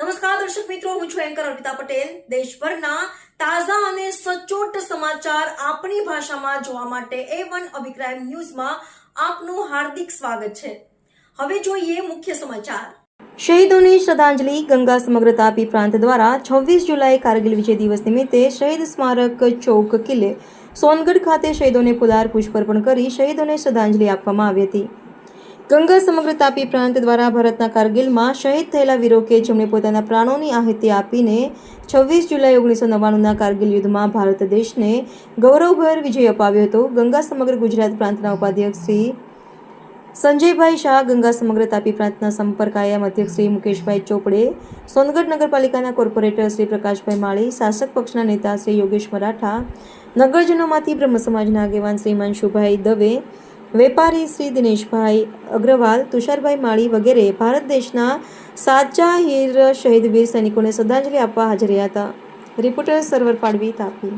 નમસ્કાર, દર્શક મિત્રો, હું છું એન્કર અર્પિતા પટેલ. દેશભરના તાજા અને સચોટ સમાચાર આપણી ભાષામાં જોવા માટે એ વન અભિક્રાઇમ ન્યૂઝમાં આપનું હાર્દિક સ્વાગત છે. હવે જોઈએ મુખ્ય સમાચાર. શહીદોની શ્રદ્ધાંજલિ ગંગા સમગ્ર તાપી પ્રાંત દ્વારા છવ્વીસ જુલાઈ કારગિલ વિજય દિવસ નિમિત્તે શહીદ સ્મારક ચોક કિલ્લે સોનગઢ ખાતે શહીદોને પુલાર પુષ્પ અર્પણ કરી શહીદોને શ્રદ્ધાંજલિ આપવામાં આવી હતી. ગંગા સમગ્ર તાપી પ્રાંત દ્વારા ભારતના કારગિલમાં શહીદ થયેલા વીરો જેમણે પોતાના પ્રાણોની આહુતિ આપીને છવ્વીસ જુલાઈ ઓગણીસો નવ્વાણુંના કારગિલ યુદ્ધમાં ભારત દેશને ગૌરવભર વિજય અપાવ્યો હતો. ગંગા સમગ્ર ગુજરાત પ્રાંતના ઉપાધ્યક્ષ શ્રી સંજયભાઈ શાહ, ગંગા સમગ્ર તાપી પ્રાંતના સંપર્ક આયામ અધ્યક્ષ શ્રી મુકેશભાઈ ચોપડે, સોનગઢ નગરપાલિકાના કોર્પોરેટર શ્રી પ્રકાશભાઈ માળી, શાસક પક્ષના નેતા શ્રી યોગેશ મરાઠા, નગરજનોમાંથી બ્રહ્મ સમાજના આગેવાન શ્રી મંશુભાઈ દવે વેપારી શ્રી દિનેશભાઈ અગ્રવાલ, તુષારભાઈ માળી વગેરે ભારત દેશના સાચા હીર શહીદ વીર સૈનિકોને શ્રદ્ધાંજલિ આપવા હાજર રહ્યા હતા. રિપોર્ટર સર્વર પાડવી તાપી.